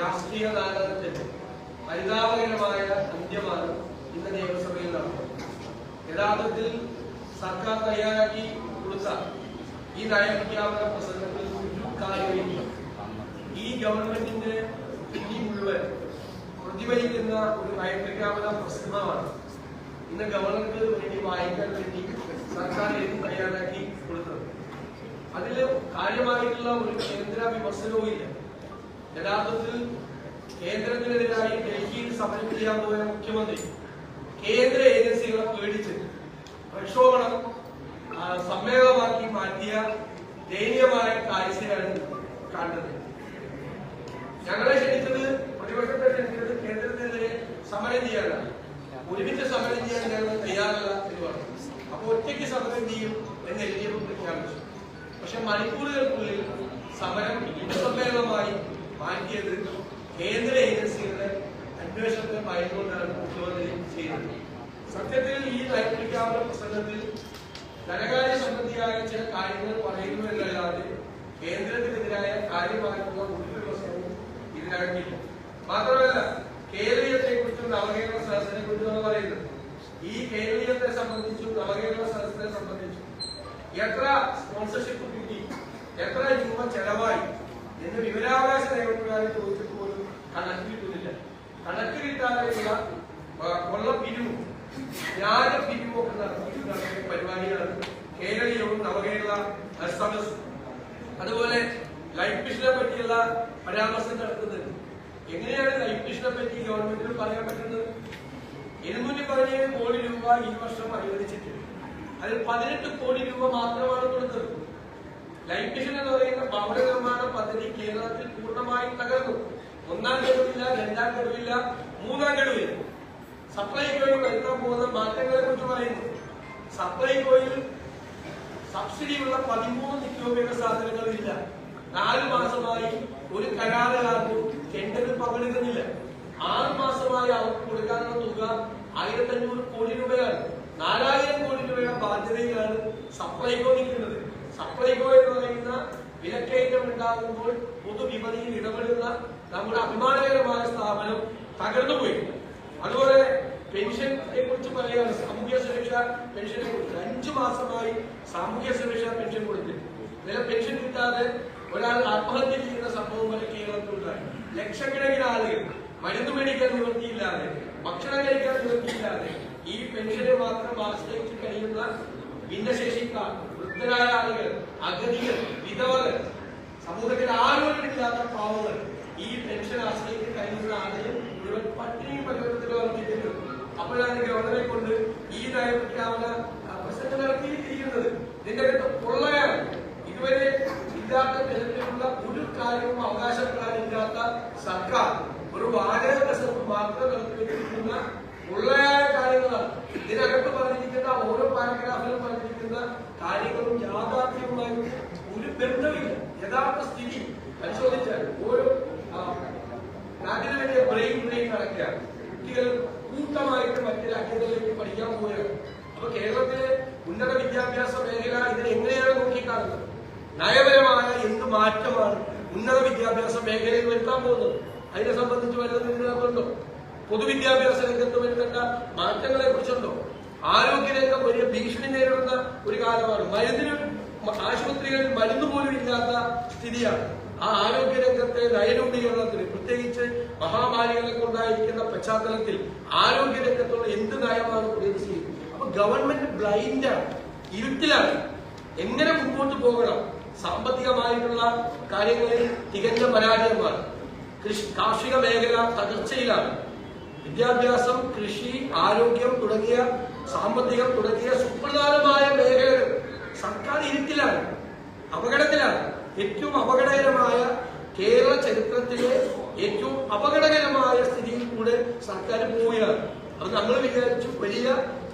രാഷ്ട്രീയ നാടകത്തിന്റെ പരിതാപകരമായ അന്ത്യമാണ് ഇന്ന് നിയമസഭയിൽ നടന്നത് യഥാർത്ഥത്തിൽ സർക്കാർ തയ്യാറാക്കി കൊടുത്ത ഈ നയപ്രഖ്യാപന പ്രസംഗത്തിൽ കാര്യമില്ല ഈ ഗവൺമെന്റിന്റെ സ്ഥിതി മുഴുവൻ പ്രതിഫലിക്കുന്ന ഒരു നയപ്രഖ്യാപന പ്രസംഗമാണ് ഇന്ന് ഗവർണർക്ക് വേണ്ടി വായിക്കാൻ വേണ്ടി സർക്കാർ എഴുതി തയ്യാറാക്കി കൊടുത്തത്. അതിൽ കാര്യമായിട്ടുള്ള ഒരു കേന്ദ്ര വിമർശനവും ഇല്ല യഥാർത്ഥത്തിൽ കേന്ദ്രത്തിനെതിരായി ഡൽഹിയിൽ സമരം ചെയ്യാൻ പോയ മുഖ്യമന്ത്രി കേന്ദ്ര ഏജൻസികളെ പേടിച്ച് പ്രക്ഷോഭണം സമ്മേളനമാക്കി മാറ്റിയ ദയനീയമായ കാഴ്ചയാണ് കണ്ടത്. ഞങ്ങളെ ക്ഷണിച്ചത് പ്രതിപക്ഷത്തെ ക്ഷണിച്ചത് കേന്ദ്രത്തിനെതിരെ സമരം ചെയ്യാനാണ്. ഒരുമിച്ച് സമരം ചെയ്യാൻ ഞങ്ങൾ തയ്യാറല്ല എന്ന് പറഞ്ഞു. അപ്പൊ ഒറ്റയ്ക്ക് സമരം ചെയ്യും എന്ന് എൽ ഡി എഫ് പ്രഖ്യാപിച്ചു പക്ഷെ മണിക്കൂറുകൾക്കുള്ളിൽ സമരം സമ്മേളനമായി മാറ്റിയത് കേന്ദ്ര ഏജൻസികളുടെ അന്വേഷണത്തെ ഭയന്നുകൊണ്ടാണ് മുഖ്യമന്ത്രി ചെയ്തത്. സത്യത്തിൽ ഈ നയപ്രഖ്യാപന പ്രസംഗത്തിൽ ധനകാര്യ സംബന്ധിയായ ചില കാര്യങ്ങൾ പറയുന്നു എന്നല്ലാതെ കേന്ദ്രത്തിനെതിരായ കാര്യമായിട്ടുള്ള ഒരു വിമർശനവും ഇതിനകത്തില്ല. മാത്രമല്ല കേരളീയത്തെ കുറിച്ചും നവകേരള സദസ്സിനെ കുറിച്ചും പറയുന്നത്. ഈ കേരളീയത്തെ സംബന്ധിച്ചും നവകേരള സദസ്സിനെ സംബന്ധിച്ചും എത്ര സ്പോൺസർഷിപ്പ് കിട്ടി എത്ര രൂപ ചെലവായി എന്ന് വിവരാവകാശ നിയമപ്രകാരം ചോദിച്ചിട്ട് പോലും കണക്ക് കിട്ടുന്നില്ല. കണക്ക് കിട്ടാതെയുള്ള ആ, കൊള്ളപ്പിരിവും വ്യാജ പിരിവൊക്കെ നടത്തിയിട്ടുള്ള ഒരു പരിപാടികളാണ് കേരളീയവും നവകേരള സദസ് അതുപോലെ ലൈഫ് മിഷനെ പറ്റിയുള്ള പരാമർശം നടത്തുന്നത് എങ്ങനെയാണ് ലൈഫ് മിഷനെ പറ്റി ഗവൺമെന്റിന് പറയാൻ പറ്റുന്നത്? ഇരുന്നൂറ്റി പതിനേഴ് കോടി രൂപ ഈ വർഷം അനുവദിച്ചിട്ടുണ്ട് അതിൽ പതിനെട്ട് കോടി രൂപ മാത്രമാണ് കൊടുത്തത്. ലൈഫ് മിഷൻ എന്ന് പറയുന്ന ഭവന നിർമ്മാണ പദ്ധതി കേരളത്തിൽ പൂർണമായും തകർന്നു. ഒന്നാം ഗഡുവില്ല രണ്ടാം ഗഡുവില്ല മൂന്നാം ഗഡുവില്ല. സപ്ലൈകോയിൽ വരുത്താൻ പോകുന്ന മാറ്റങ്ങളെ കുറിച്ച് പറയുന്നു. സപ്ലൈകോയിൽ സബ്സിഡിയുള്ള പതിമൂന്ന് സാധനങ്ങൾ ഇല്ല നാല് മാസമായി ഒരു കരാറുകാർക്കും ടെൻഡറിൽ പങ്കെടുക്കുന്നില്ല. ആറു മാസമായി അവർക്ക് കൊടുക്കാനുള്ള തുക ആയിരത്തി അഞ്ഞൂറ് കോടി രൂപയാണ്. നാലായിരം കോടി രൂപയുടെ ബാധ്യതയിലാണ് സപ്ലൈകോ നിൽക്കുന്നത്. സപ്ലൈകോ എന്ന് പറയുന്ന വിലക്കയറ്റം ഉണ്ടാകുമ്പോൾ പൊതുവിപണിയിൽ ഇടപെടുന്ന നമ്മുടെ അഭിമാനകരമായ സ്ഥാപനം തകർന്നുപോയി. അതുപോലെ പെൻഷനെ കുറിച്ച് പറയുകയാണ്. സാമൂഹ്യ സുരക്ഷ പെൻഷനെ കുറിച്ച്. അഞ്ചു മാസമായി സാമൂഹ്യ സുരക്ഷാ പെൻഷൻ കൊടുത്തിട്ട് നില പെൻഷൻ കിട്ടാതെ ഒരാൾ ആത്മഹത്യ ചെയ്യുന്ന സംഭവം വരെ കേരളത്തിലുണ്ടായി ലക്ഷക്കണക്കിന് ആളുകൾ മരുന്ന് മേടിക്കാൻ നിവൃത്തിയില്ലാതെ ഭക്ഷണം കഴിക്കാൻ നിവൃത്തിയില്ലാതെ ഈ പെൻഷനെ മാത്രം ആശ്രയിച്ച് കഴിയുന്ന ഭിന്നശേഷിക്കാർ വൃദ്ധരായ ആളുകൾ അഗതികൾ വിധവകൾ സമൂഹത്തിൽ ആരോഗ്യമില്ലാത്ത പാവങ്ങൾ ഈ പെൻഷൻ ആശ്രയിച്ച് കഴിയുന്ന ആളുകൾ മുഴുവൻ പട്ടിണി പ്രകടനത്തിൽ വർദ്ധിക്കുന്നു അപ്പോഴാണ് ഗവർണറെ കൊണ്ട് ഈ നയപ്രഖ്യാപന പ്രസംഗം നടത്തിയിരിക്കുന്നത്. ഇതുവരെ ഇല്ലാത്ത തരത്തിലുള്ള ഒരു കാര്യവും അവകാശപ്പെടാനില്ലാത്ത സർക്കാർ ഒരു വാടക പ്രസംഗം മാത്രം നടത്തിവെച്ചിരിക്കുന്ന പൊള്ളയായ കാര്യങ്ങളാണ്. ഇതിനകത്ത് പറഞ്ഞിരിക്കുന്ന ഓരോ പാരഗ്രാഫിലും നടക്കുകയാണ് കുട്ടികൾ കൂട്ടമായിട്ട് മറ്റു രാജ്യങ്ങളിലേക്ക് പഠിക്കാൻ പോവുകയാണ്. അപ്പൊ കേരളത്തിലെ ഉന്നത വിദ്യാഭ്യാസ മേഖല ഇതിനെ എങ്ങനെയാണ് നോക്കിക്കാണുന്നത്? നയപരമായ എന്ത് മാറ്റമാണ് ഉന്നത വിദ്യാഭ്യാസ മേഖലയിൽ വരുത്താൻ പോകുന്നത്? അതിനെ സംബന്ധിച്ച് വല്ലതും ഇതിനകത്തുണ്ടോ പൊതുവിദ്യാഭ്യാസ രംഗത്ത് വരുത്തേണ്ട മാറ്റങ്ങളെ കുറിച്ചുണ്ടോ ആരോഗ്യരംഗം വലിയ ഭീഷണി നേരിടുന്ന ഒരു കാലമാണ്. മരുന്നിന് ആശുപത്രികളിൽ മരുന്ന് പോലും ഇല്ലാത്ത സ്ഥിതിയാണ്. ആ ആരോഗ്യരംഗത്തെ നയരൂപീകരണത്തിന് പ്രത്യേകിച്ച് മഹാമാരികളൊക്കെ ഉണ്ടായിരിക്കുന്ന പശ്ചാത്തലത്തിൽ ആരോഗ്യരംഗത്തുള്ള എന്ത് നയമാണ് പുതിയത് ചെയ്യുന്നത് അപ്പൊ ഗവൺമെന്റ് ബ്ലൈൻഡാണ് ഇരുട്ടിലാണ്. എങ്ങനെ മുമ്പോട്ട് പോകണം? സാമ്പത്തികമായിട്ടുള്ള കാര്യങ്ങളിൽ തികഞ്ഞ പരാജയമാണ്. കാർഷിക മേഖല തകർച്ചയിലാണ്. വിദ്യാഭ്യാസം കൃഷി ആരോഗ്യം തുടങ്ങിയ സാമ്പത്തികം തുടങ്ങിയ സുപ്രധാനമായ മേഖലകൾ സർക്കാർ ഇരുട്ടിലാണ് അപകടത്തിലാണ്. ഏറ്റവും അപകടകരമായ കേരള ചരിത്രത്തിലെ ഏറ്റവും അപകടകരമായ സ്ഥിതിയിൽ കൂടെ സർക്കാർ പോവുകയാണ്. അത് നമ്മൾ വിചാരിച്ചു വലിയ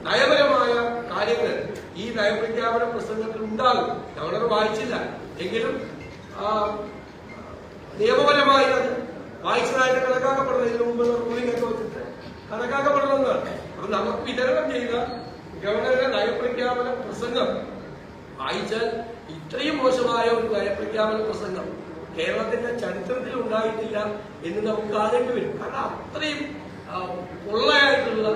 നയപരമായ കാര്യങ്ങൾ ഈ നയപ്രഖ്യാപന പ്രസംഗത്തിൽ ഉണ്ടാകും. ഞങ്ങളത് വായിച്ചില്ല. എങ്കിലും നിയമപരമായി അത് വായിച്ചതായിട്ട് കണക്കാക്കപ്പെടുന്നത് ഇതിനു മുമ്പ് റൂളിംഗ് ഒക്കെ വെച്ചിട്ട് കണക്കാക്കപ്പെടണമെന്നാണ് അപ്പൊ നമുക്ക് വിതരണം ചെയ്ത ഗവർണറുടെ നയപ്രഖ്യാപന പ്രസംഗം വായിച്ചാൽ ഇത്രയും മോശമായ ഒരു നയപ്രഖ്യാപന പ്രസംഗം കേരളത്തിന്റെ ചരിത്രത്തിൽ ഉണ്ടായിട്ടില്ല എന്ന് നമുക്ക് കാണേണ്ടി വരും. കാരണം അത്രയും പൊള്ളയായിട്ടുള്ള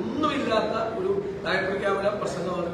ഒന്നുമില്ലാത്ത ഒരു നയപ്രഖ്യാപന പ്രസംഗമാണ്